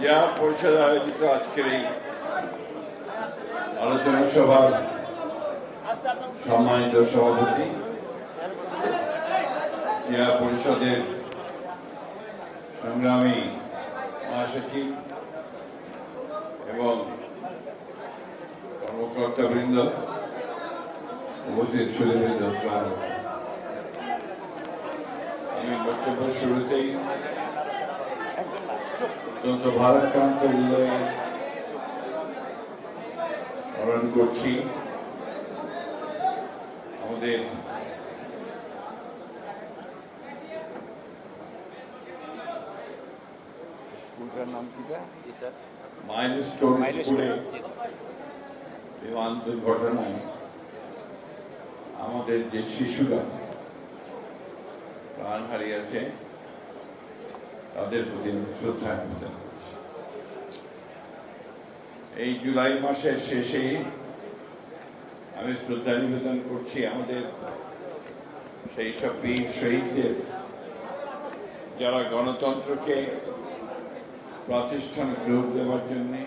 ইয়া পরিষদ আয়োজিত আজকের এই আলোচনা সভার সম্মানিত সভাপতি ইয়া পরিষদের সংগ্রামী মহাসচিব এবং কর্মকর্তাবৃন্দ উপস্থিত সুদীবৃন্দ আসসালামু অত্যন্ত ভারাক্রান্ত হৃদয়ে স্মরণ করছি। আমাদের স্কুলটার নাম আমাদের যে শিশুরা প্রাণ হারিয়েছে তাদের প্রতি শ্রদ্ধা এই জুলাই মাসের শেষে আমি শ্রদ্ধা নিবেদন করছি আমাদের সেই সব বীর শহীদদের। যারা গণতন্ত্রকে প্রাতিষ্ঠানিক রূপ দেওয়ার জন্যে,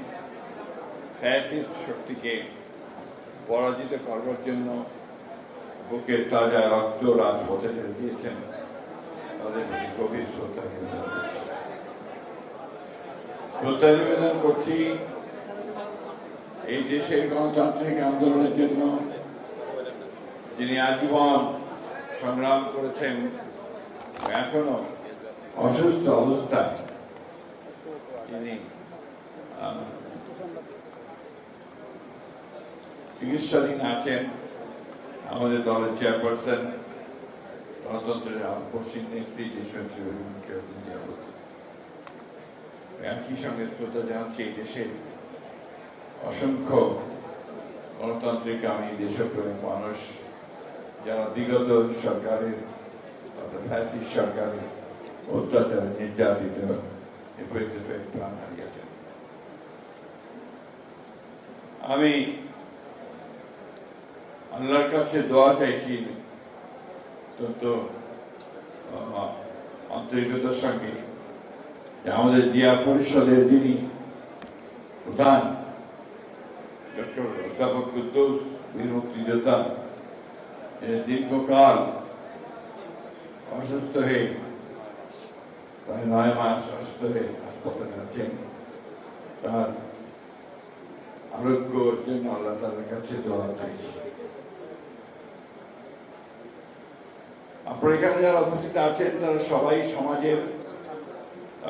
ফ্যাসিস্ট শক্তিকে পরাজিত করবার জন্য বুকের তাজা রক্ত রাজপথে দিয়েছেন, তাদের প্রতি গভীর শ্রদ্ধা শ্রদ্ধা নিবেদন করছি এই দেশের গণতান্ত্রিক আন্দোলনের জন্য যিনি আজীবন সংগ্রাম করেছেন এখনও অসুস্থ অবস্থায় তিনি চিকিৎসাধীন আছেন। আমাদের দলের চেয়ারপারসন, গণতন্ত্রের পশ্চিম নেত্রী নিরাপত্তা। একই সঙ্গে শ্রদ্ধা জানাচ্ছি এই দেশের অসংখ্য গণতান্ত্রিক আমি দেশপ্রেমিক মানুষ, যারা বিগত সরকারের, অর্থাৎ সরকারের অত্যাচারে নির্যাতিত নিপীড়িত প্রাণ হারিয়েছেন। আমি আল্লাহর কাছে দোয়া চাইছি অত্যন্ত আন্তরিকতার সঙ্গে আমাদের জিয়া পরিষদের যিনি প্রধান ডক্টর অধ্যাপক কুদ্দুস বীর মুক্তিযোদ্ধা দীর্ঘকাল অসুস্থ হয়ে প্রায় নয় মাস অসুস্থ হয়ে হাসপাতালে আছেন তার আরোগ্যর জন্য আল্লাহ তাদের কাছে দোয়া চাইছি আপনার এখানে যারা উপস্থিত আছেন তারা সবাই সমাজের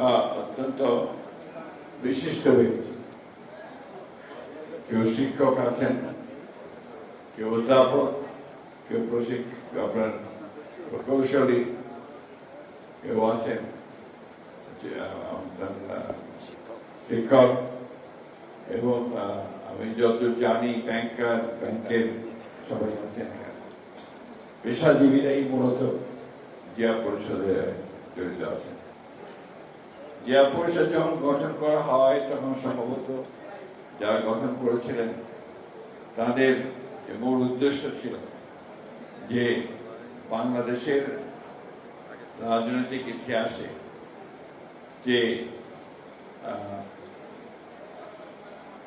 অত্যন্ত বিশিষ্ট ব্যক্তি। কেউ শিক্ষক আছেন, কেউ অধ্যাপক, কেউ প্রশিক্ষক, আপনার প্রকৌশলী কেউ আছেন শিক্ষক। এবং আমি যত জানি, ব্যাংকার, ব্যাংকের সবাই আছেন। পেশাজীবীরাই মূলত জিয়া পরিষদে জড়িত আছেন। জিয়া পরিষদ যখন গঠন করা হয়, তখন সম্ভবত যারা গঠন করেছিলেন, তাদের মূল উদ্দেশ্য ছিল যে বাংলাদেশের রাজনৈতিক ইতিহাসে যে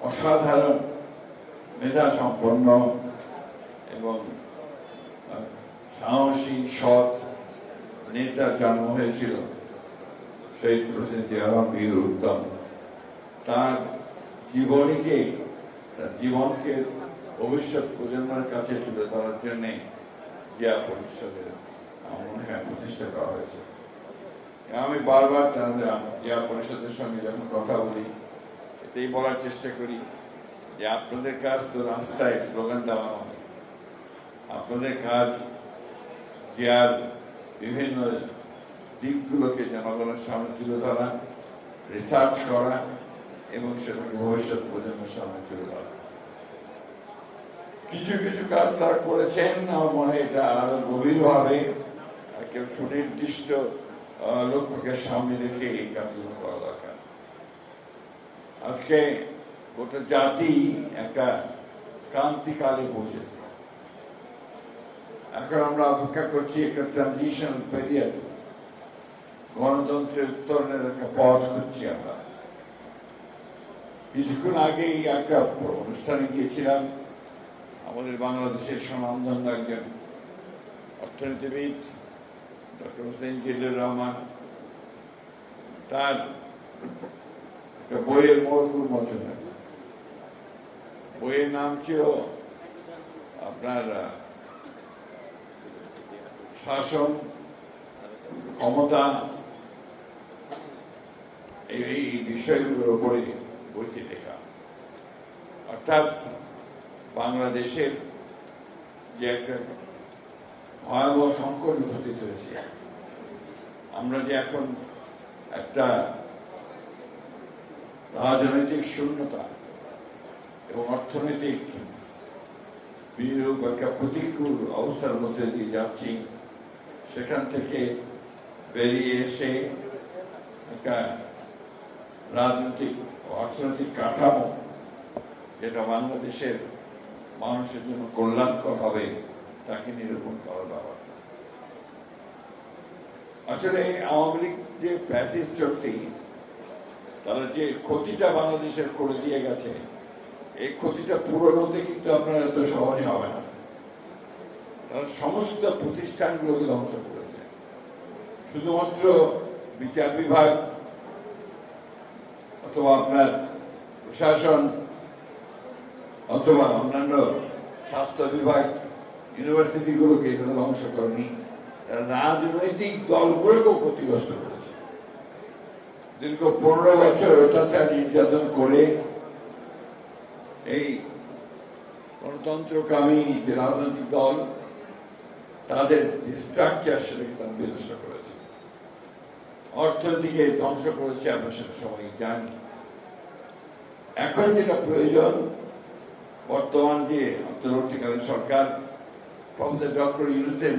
অসাধারণ মেধা সম্পন্ন এবং সাহসী, সৎ নেতার জন্ম হয়েছিল শহীদ প্রেসিডেন্ট জিয়াউর বীর উত্তম তার জীবনীকে, তার জীবনকে ভবিষ্যৎ প্রজন্মের কাছে তুলে ধরার জন্য জিয়া পরিষদের মনে হয় প্রতিষ্ঠা করা হয়েছে। আমি বারবার তাদের জিয়া পরিষদের সঙ্গে যখন কথা বলি, এতেই বলার চেষ্টা করি যে আপনাদের কাজ তো রাস্তায় স্লোগান দেওয়া নয় আপনাদের কাজ জিয়ার বিভিন্ন দিকগুলোকে জনগণের সামনে তুলে ধরা রিসার্চ করা এবং সেটাকে ভবিষ্যৎ প্রজন্মের সামনে তুলে ধরা কিছু কিছু কাজ তারা করেছেন, আমার মনে হয় এটা আরও গভীরভাবে কেউ সুনির্দিষ্ট লক্ষ্যকে সামনে রেখে এই কাজগুলো করা দরকার। আজকে গোটা জাতি একটা ক্রান্তিকালে পৌঁছেছে এখন আমরা অপেক্ষা করছি একটা ট্রানজিশন পিরিয়ড গণতন্ত্রের উত্তরণের একটা পথ খুঁজছি আমরা। কিছুক্ষণ আগেই একটা অনুষ্ঠানে গিয়েছিলাম, আমাদের বাংলাদেশের স্বনামধন্য একজন অর্থনীতিবিদ, ডক্টর হোসেন জিল্লুর রহমান। তার একটা বইয়ের মোড় উন্মোচন বইয়ের নাম ছিল আপনার শাসন ক্ষমতা এই বিষয়গুলোর উপরে বইটি লেখা। অর্থাৎ বাংলাদেশের যে একটা ভয়াবহ সংকট উপস্থিত হয়েছে, আমরা যে এখন একটা রাজনৈতিক শূন্যতা এবং অর্থনৈতিক বিনিয়োগ একটা প্রতিকূল অবস্থার মধ্যে দিয়ে যাচ্ছি, সেখান থেকে বেরিয়ে এসে একটা রাজনৈতিক অর্থনৈতিক কাঠামো যেটা বাংলাদেশের মানুষের জন্য কল্যাণকর হবে, তাকে নিরূপণ করার ব্যাপার আসলে আওয়ামী লীগ যে প্যাসিভ শক্তি তারা যে ক্ষতিটা বাংলাদেশের করে দিয়ে গেছে, এই ক্ষতিটা পূরণ হতে কিন্তু আপনার এত সহজে হবে না। তারা সমস্ত প্রতিষ্ঠানগুলোকে ধ্বংস করেছে। শুধুমাত্র বিচার বিভাগ অথবা আপনার প্রশাসন অথবা অন্যান্য স্বাস্থ্য বিভাগ ইউনিভার্সিটি ইউনিভার্সিটিগুলোকে তারা ধ্বংস করেনি। রাজনৈতিক দলগুলোকেও ক্ষতিগ্রস্ত করেছে। দীর্ঘ পনেরো বছর অত্যাচার নির্যাতন করে এই গণতন্ত্রকামী যে রাজনৈতিক দল, তাদের স্ট্রাকচার সেটাকে তারা বিনষ্ট করেছে। অর্থনীতিকে ধ্বংস করেছে, আমরা সেটা সবাই জানি। এখন যেটা প্রয়োজন, বর্তমান যে অন্তর্বর্তীকালীন সরকার, প্রফেসর ডক্টর ইউনুসের